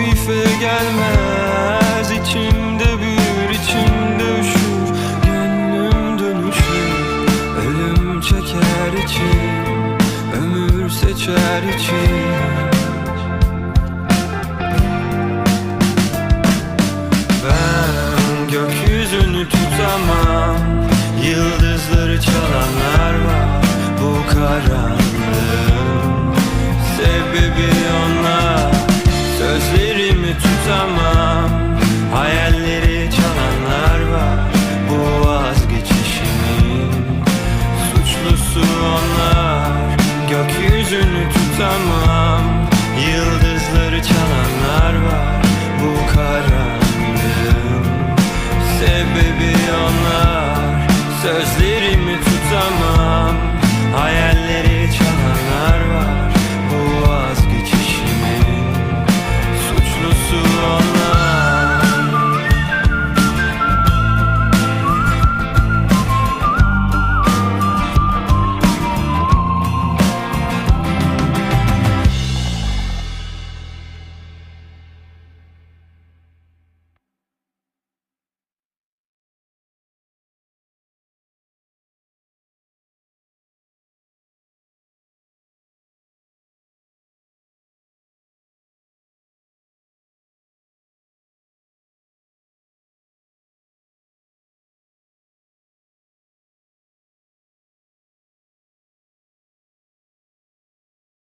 hafife gelmez. İçimde büyür içimde üşür Gönlüm dönüşür ölüm çeker içim Ömür seçer içim Ben gökyüzünü tutamam Yıldızları çalanlar var. Bu karanlığın Sebebi onlar sunlight